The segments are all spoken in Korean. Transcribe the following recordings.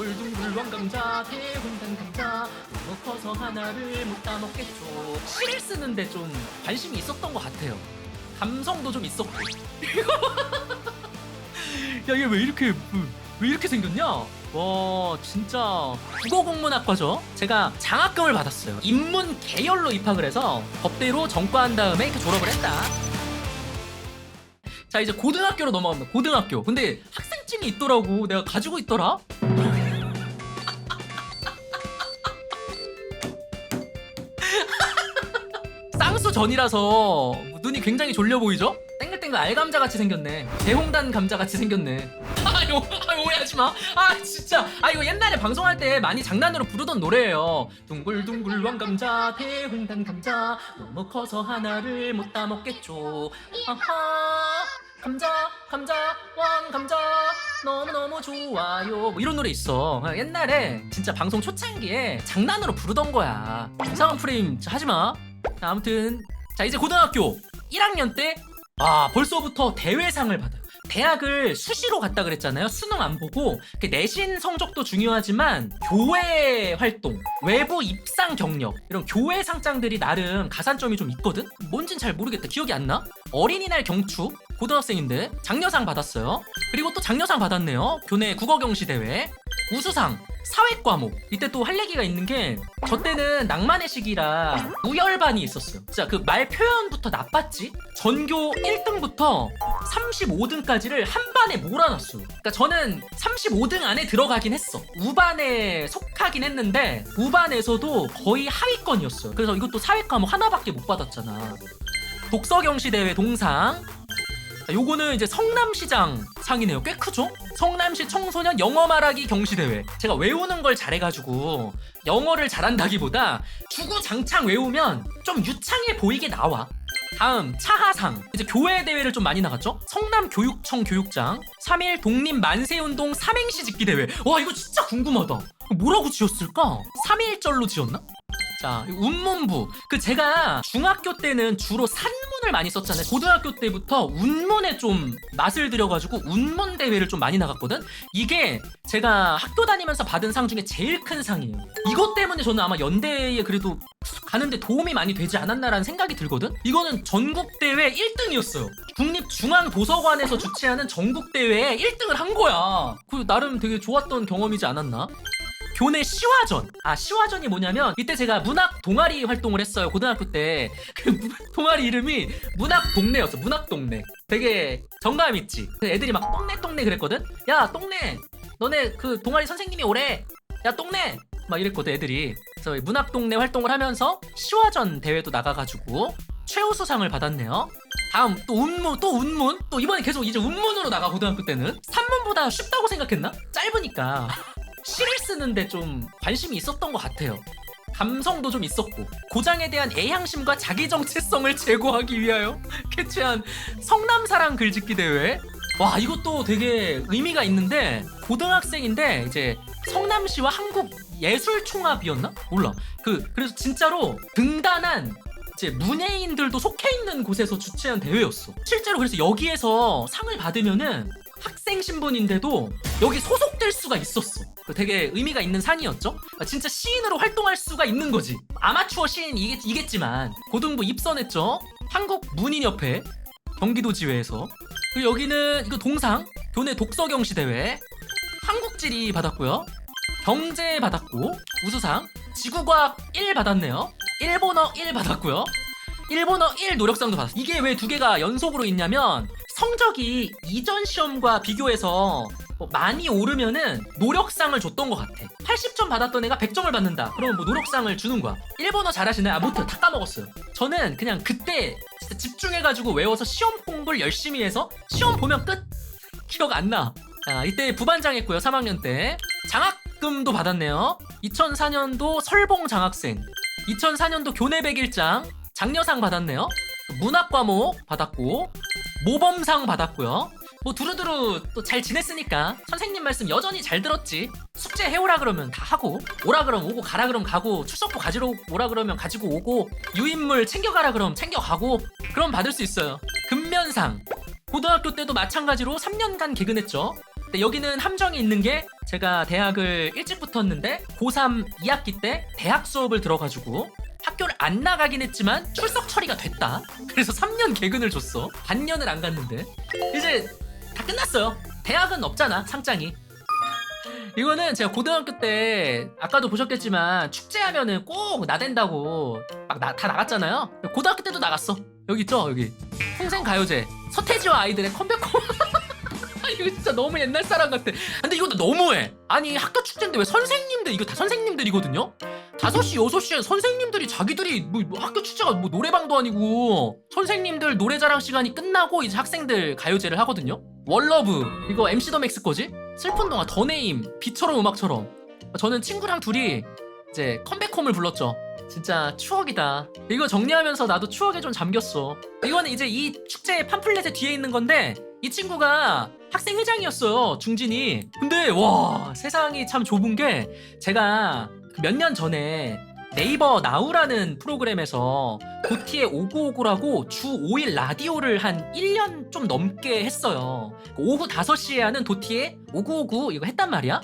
둥글둥글 왕감자 대홍단 감자 너무 커서 하나를 못 따먹겠죠 시를 쓰는데 좀 관심이 있었던 것 같아요 감성도 좀 있었고 야얘 왜 이렇게 왜 이렇게 생겼냐? 와 진짜 국어국문학과죠. 제가 장학금을 받았어요. 인문 계열로 입학을 해서 법대로 전과한 다음에 이렇게 졸업을 했다. 자 이제 고등학교로 넘어갑니다. 고등학교. 근데 학생증이 있더라고. 내가 가지고 있더라. 전이라서 눈이 굉장히 졸려 보이죠? 땡글땡글 알감자 같이 생겼네. 대홍단 감자 같이 생겼네. 아, 요, 아 오해하지 마. 아 진짜. 아 이거 옛날에 방송할 때 많이 장난으로 부르던 노래예요. 둥글둥글 왕감자 대홍단 감자 너무 커서 하나를 못 따먹겠죠. 아하. 감자 감자 왕 감자 너무너무 좋아요 뭐 이런 노래 있어 옛날에 진짜 방송 초창기에 장난으로 부르던 거야 이상한 프레임 하지 마 아무튼 자 이제 고등학교 1학년 때 아 벌써부터 대회상을 받아요. 대학을 수시로 갔다 그랬잖아요. 수능 안 보고. 그 내신 성적도 중요하지만 교회 활동 외부 입상 경력 이런 교회 상장들이 나름 가산점이 좀 있거든? 뭔진 잘 모르겠다. 기억이 안 나? 어린이날 경축 고등학생인데 장려상 받았어요. 그리고 또 장려상 받았네요. 교내 국어 경시 대회 우수상 사회 과목. 이때 또 할 얘기가 있는 게 저 때는 낭만의 시기라 우열반이 있었어요. 진짜 그 말 표현부터 나빴지? 전교 1등부터 35등까지를 한 반에 몰아놨어 그러니까 저는 35등 안에 들어가긴 했어. 우반에 속하긴 했는데 우반에서도 거의 하위권이었어요. 그래서 이것도 사회 과목 하나밖에 못 받았잖아. 독서경시 대회 동상 자, 요거는 이제 성남시장 상이네요. 꽤 크죠? 성남시 청소년 영어 말하기 경시대회. 제가 외우는 걸 잘해가지고 영어를 잘한다기보다 주구장창 외우면 좀 유창해 보이게 나와. 다음 차하상 이제 교회 대회를 좀 많이 나갔죠 성남 교육청 교육장 3일 독립 만세운동 삼행시 짓기 대회 와 이거 진짜 궁금하다 뭐라고 지었을까 3일절로 지었나 자, 이 운문부. 그 제가 중학교 때는 주로 산문을 많이 썼잖아요. 고등학교 때부터 운문에 좀 맛을 들여가지고 운문 대회를 좀 많이 나갔거든. 이게 제가 학교 다니면서 받은 상 중에 제일 큰 상이에요. 이것 때문에 저는 아마 연대에 그래도 가는데 도움이 많이 되지 않았나라는 생각이 들거든. 이거는 전국 대회 1등이었어요. 국립중앙도서관에서 주최하는 전국 대회에 1등을 한 거야. 그 나름 되게 좋았던 경험이지 않았나? 교내 시화전. 아, 시화전이 뭐냐면 이때 제가 문학 동아리 활동을 했어요. 고등학교 때. 그 동아리 이름이 문학 동네였어. 문학 동네. 되게 정감 있지. 그 애들이 막 똥내 똥내 그랬거든. 야, 똥내. 너네 그 동아리 선생님이 오래. 야, 똥내. 막 이랬거든, 애들이. 그래서 이 문학 동네 활동을 하면서 시화전 대회도 나가 가지고 최우수상을 받았네요. 다음 또 운문 또 운문 또 이번에 계속 이제 운문으로 나가 고등학교 때는 산문보다 쉽다고 생각했나? 짧으니까 시를 쓰는데 좀 관심이 있었던 것 같아요. 감성도 좀 있었고 고장에 대한 애향심과 자기 정체성을 제고하기 위하여 개최한 성남사랑 글짓기 대회. 와 이것도 되게 의미가 있는데 고등학생인데 이제 성남시와 한국 예술총합이었나? 몰라. 그 그래서 진짜로 등단한 이제 문예인들도 속해 있는 곳에서 주최한 대회였어. 실제로 그래서 여기에서 상을 받으면은 학생 신분인데도 여기 소속될 수가 있었어. 그 되게 의미가 있는 상이었죠. 아, 진짜 시인으로 활동할 수가 있는 거지. 아마추어 시인이겠지만 고등부 입선했죠. 한국 문인협회 경기도 지회에서. 그리고 여기는 이거 동상 교내 독서경시 대회 한국지리 받았고요. 경제 받았고 우수상 지구과학 1 받았네요. 일본어 1 받았고요. 일본어 1 노력상도 받았어. 이게 왜 두 개가 연속으로 있냐면 성적이 이전 시험과 비교해서 뭐 많이 오르면은 노력상을 줬던 것 같아. 80점 받았던 애가 100점을 받는다. 그러면 뭐 노력상을 주는 거야. 일본어 잘하시나요? 아 못해요. 다 까먹었어요. 저는 그냥 그때 진짜 집중해가지고 외워서 시험 공부를 열심히 해서 시험 보면 끝. 기억 안 나. 자, 이때 부반장 했고요. 3학년 때. 장학금도 받았네요. 2004년도 설봉 장학생. 2004년도 교내 백일장. 장려상 받았네요. 문학 과목 받았고 모범상 받았고요. 뭐 두루두루 또 잘 지냈으니까 선생님 말씀 여전히 잘 들었지. 숙제 해오라 그러면 다 하고 오라 그러면 오고 가라 그러면 가고 출석부 가지러 오라 그러면 가지고 오고 유인물 챙겨가라 그러면 챙겨가고 그럼 받을 수 있어요. 근면상 고등학교 때도 마찬가지로 3년간 개근했죠. 근데 여기는 함정이 있는 게 제가 대학을 일찍 붙었는데 고3 2학기 때 대학 수업을 들어가지고 학교를 안 나가긴 했지만 출석 처리가 됐다. 그래서 3년 개근을 줬어. 반년을 안 갔는데 이제 다 끝났어요. 대학은 없잖아 상장이. 이거는 제가 고등학교 때 아까도 보셨겠지만 축제하면은 꼭 나댄다고 막 다 나갔잖아요. 고등학교 때도 나갔어. 여기 있죠 여기 풍생 가요제 서태지와 아이들의 컴백홈. 이거 진짜 너무 옛날 사람 같아. 근데 이거 너무해. 아니 학교 축제인데 왜 선생님들 이거 다 선생님들이거든요. 5시, 6시에 선생님들이 자기들이 뭐, 뭐 학교 축제가 뭐 노래방도 아니고 선생님들 노래 자랑 시간이 끝나고 이제 학생들 가요제를 하거든요. 월러브 이거 MC 더 맥스 거지? 슬픈 동화 더 네임 비처럼 음악처럼 저는 친구랑 둘이 이제 컴백홈을 불렀죠. 진짜 추억이다. 이거 정리하면서 나도 추억에 좀 잠겼어. 이거는 이제 이 축제 팜플렛의 뒤에 있는 건데 이 친구가 학생 회장이었어요. 중진이. 근데 와 세상이 참 좁은 게 제가 몇 년 전에 네이버 나우라는 프로그램에서 도티의 오구오구라고 주 5일 라디오를 한 1년 좀 넘게 했어요. 오후 5시에 하는 도티의 오구오구 이거 했단 말이야.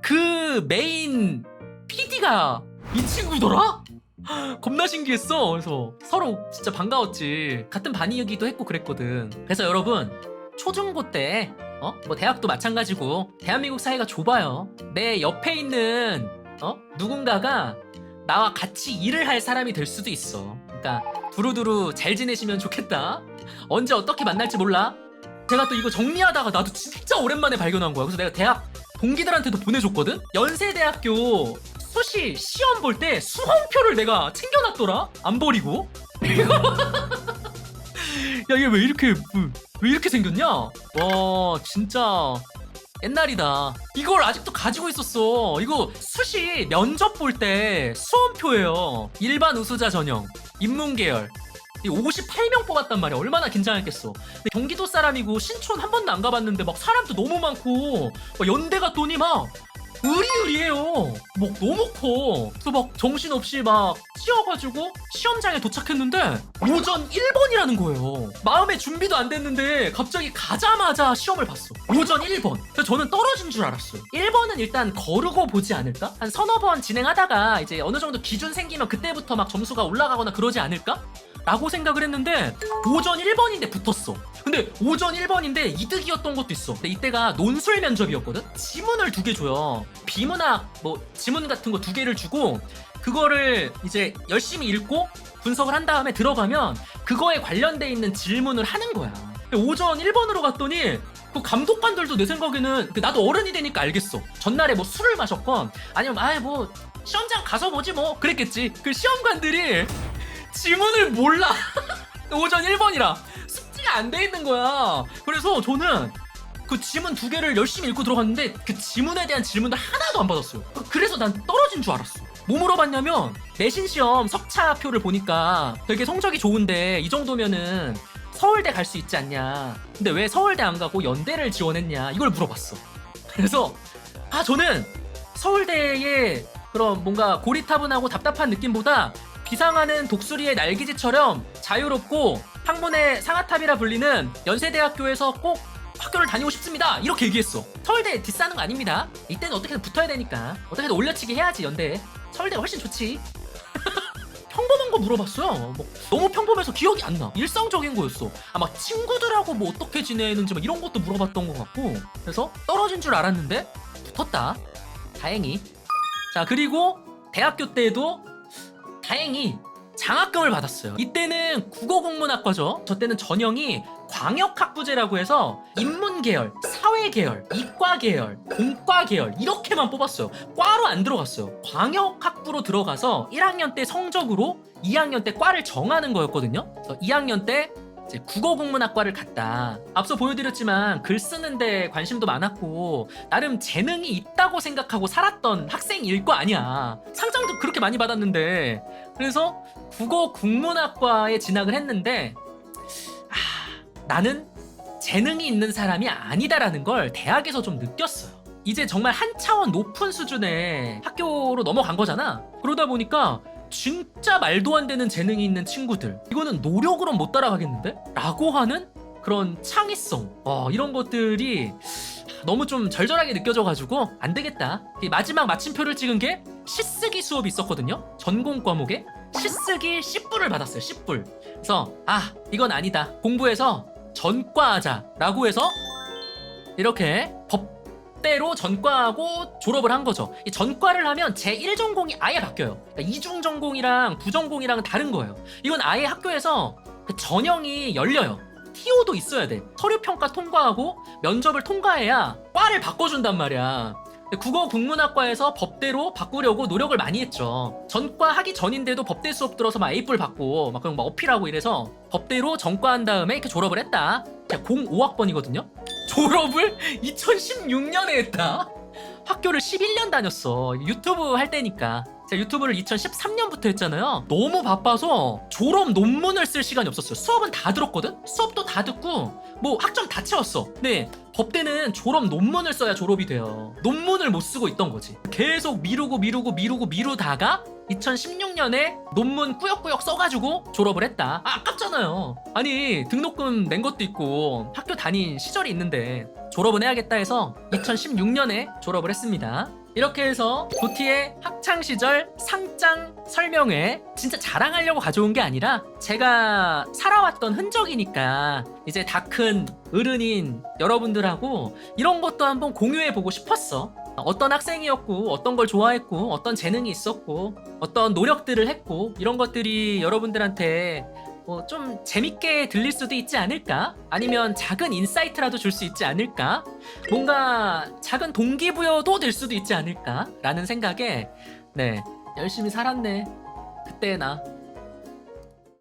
그 메인 PD가 이 친구더라? 겁나 신기했어. 그래서 서로 진짜 반가웠지. 같은 반이기도 했고 그랬거든. 그래서 여러분 초중고 때 어? 뭐 대학도 마찬가지고 대한민국 사회가 좁아요. 내 옆에 있는 어? 누군가가 나와 같이 일을 할 사람이 될 수도 있어. 그러니까 두루두루 잘 지내시면 좋겠다. 언제 어떻게 만날지 몰라. 제가 또 이거 정리하다가 나도 진짜 오랜만에 발견한 거야. 그래서 내가 대학 동기들한테도 보내줬거든. 연세대학교 수시 시험 볼 때 수험표를 내가 챙겨놨더라. 안 버리고. 야 얘 왜 이렇게 뭐, 왜 이렇게 생겼냐? 와 진짜 옛날이다. 이걸 아직도 가지고 있었어. 이거 수시 면접 볼 때 수험표예요. 일반 우수자 전형, 인문계열. 58명 뽑았단 말이야. 얼마나 긴장했겠어. 경기도 사람이고 신촌 한 번도 안 가봤는데 막 사람도 너무 많고 막 연대 갔더니 막 의리의리해요. 막 너무 커. 그래서 막 정신없이 막 뛰어가지고 시험장에 도착했는데 오전 1번이라는 거예요. 마음의 준비도 안 됐는데 갑자기 가자마자 시험을 봤어. 오전 1번. 그래서 저는 떨어진 줄 알았어요. 1번은 일단 거르고 보지 않을까? 한 서너 번 진행하다가 이제 어느 정도 기준 생기면 그때부터 막 점수가 올라가거나 그러지 않을까? 라고 생각을 했는데 오전 1번인데 붙었어. 근데 오전 1번인데 이득이었던 것도 있어. 근데 이때가 논술 면접이었거든. 지문을 두 개 줘요. 비문학 뭐 지문 같은 거 두 개를 주고 그거를 이제 열심히 읽고 분석을 한 다음에 들어가면 그거에 관련돼 있는 질문을 하는 거야. 오전 1번으로 갔더니 그 감독관들도 내 생각에는 그 나도 어른이 되니까 알겠어. 전날에 뭐 술을 마셨건 아니면 아예 뭐 시험장 가서 보지 뭐 그랬겠지. 그 시험관들이 지문을 몰라. 오전 1번이라 숙지가 안 돼 있는 거야. 그래서 저는 그 지문 두 개를 열심히 읽고 들어갔는데 그 지문에 대한 질문을 하나도 안 받았어요. 그래서 난 떨어진 줄 알았어. 뭐 물어봤냐면 내신 시험 석차표를 보니까 되게 성적이 좋은데 이 정도면은 서울대 갈 수 있지 않냐. 근데 왜 서울대 안 가고 연대를 지원했냐 이걸 물어봤어. 그래서 아 저는 서울대의 그런 뭔가 고리타분하고 답답한 느낌보다 비상하는 독수리의 날개짓처럼 자유롭고 학문의 상아탑이라 불리는 연세대학교에서 꼭 학교를 다니고 싶습니다. 이렇게 얘기했어. 서울대 디스하는 거 아닙니다. 이때는 어떻게든 붙어야 되니까 어떻게든 올려치기 해야지 연대. 서울대가 훨씬 좋지. 평범한 거 물어봤어요. 뭐 너무 평범해서 기억이 안 나. 일상적인 거였어. 아마 친구들하고 뭐 어떻게 지내는지 막 이런 것도 물어봤던 것 같고. 그래서 떨어진 줄 알았는데 붙었다. 다행히. 자 그리고 대학교 때도 다행히 장학금을 받았어요. 이때는 국어국문학과죠. 저 때는 전형이 광역학부제라고 해서 인문계열, 사회계열, 이과계열, 공과계열 이렇게만 뽑았어요. 과로 안 들어갔어요. 광역학부로 들어가서 1학년 때 성적으로 2학년 때 과를 정하는 거였거든요. 그래서 2학년 때 이제 국어국문학과를 갔다. 앞서 보여드렸지만 글 쓰는데 관심도 많았고 나름 재능이 있다고 생각하고 살았던 학생일 거 아니야. 상장도 그렇게 많이 받았는데 그래서 국어국문학과에 진학을 했는데 아, 나는 재능이 있는 사람이 아니다라는 걸 대학에서 좀 느꼈어요. 이제 정말 한 차원 높은 수준의 학교로 넘어간 거잖아. 그러다 보니까 진짜 말도 안 되는 재능이 있는 친구들 이거는 노력으로 못 따라가겠는데? 라고 하는 그런 창의성 어, 이런 것들이 너무 좀 절절하게 느껴져가지고 안 되겠다. 이 마지막 마침표를 찍은 게 시쓰기 수업이 있었거든요. 전공 과목에 시쓰기 10불을 받았어요. 10불. 그래서 아 이건 아니다. 공부해서 전과하자 라고 해서 이렇게 법대로 전과하고 졸업을 한 거죠. 이 전과를 하면 제 1 전공이 아예 바뀌어요. 그러니까 이중 전공이랑 부전공이랑은 다른 거예요. 이건 아예 학교에서 그 전형이 열려요. TO도 있어야 돼. 서류 평가 통과하고 면접을 통과해야 과를 바꿔준단 말이야. 국어 국문학과에서 법대로 바꾸려고 노력을 많이 했죠. 전과 하기 전인데도 법대 수업 들어서 막 A뿔 받고 막 그런 거 어필하고 이래서 법대로 전과한 다음에 이렇게 졸업을 했다. 제가 05학번이거든요. 졸업을 2016년에 했다. 학교를 11년 다녔어. 유튜브 할 때니까. 제가 유튜브를 2013년부터 했잖아요. 너무 바빠서 졸업 논문을 쓸 시간이 없었어요. 수업은 다 들었거든? 수업도 다 듣고, 뭐 학점 다 채웠어. 근데 법대는 졸업 논문을 써야 졸업이 돼요. 논문을 못 쓰고 있던 거지. 계속 미루고 미루고 미루고 미루다가 2016년에 논문 꾸역꾸역 써가지고 졸업을 했다. 아, 아깝잖아요. 아니, 등록금 낸 것도 있고 학교 다닌 시절이 있는데 졸업은 해야겠다 해서 2016년에 졸업을 했습니다. 이렇게 해서 도티의 학창 시절 상장 설명회 진짜 자랑하려고 가져온 게 아니라 제가 살아왔던 흔적이니까 이제 다 큰 어른인 여러분들하고 이런 것도 한번 공유해 보고 싶었어. 어떤 학생이었고 어떤 걸 좋아했고 어떤 재능이 있었고 어떤 노력들을 했고 이런 것들이 여러분들한테 뭐좀 재밌게 들릴 수도 있지 않을까? 아니면 작은 인사이트라도 줄 수 있지 않을까? 뭔가 작은 동기부여도 될 수도 있지 않을까? 라는 생각에 네 열심히 살았네 그때 나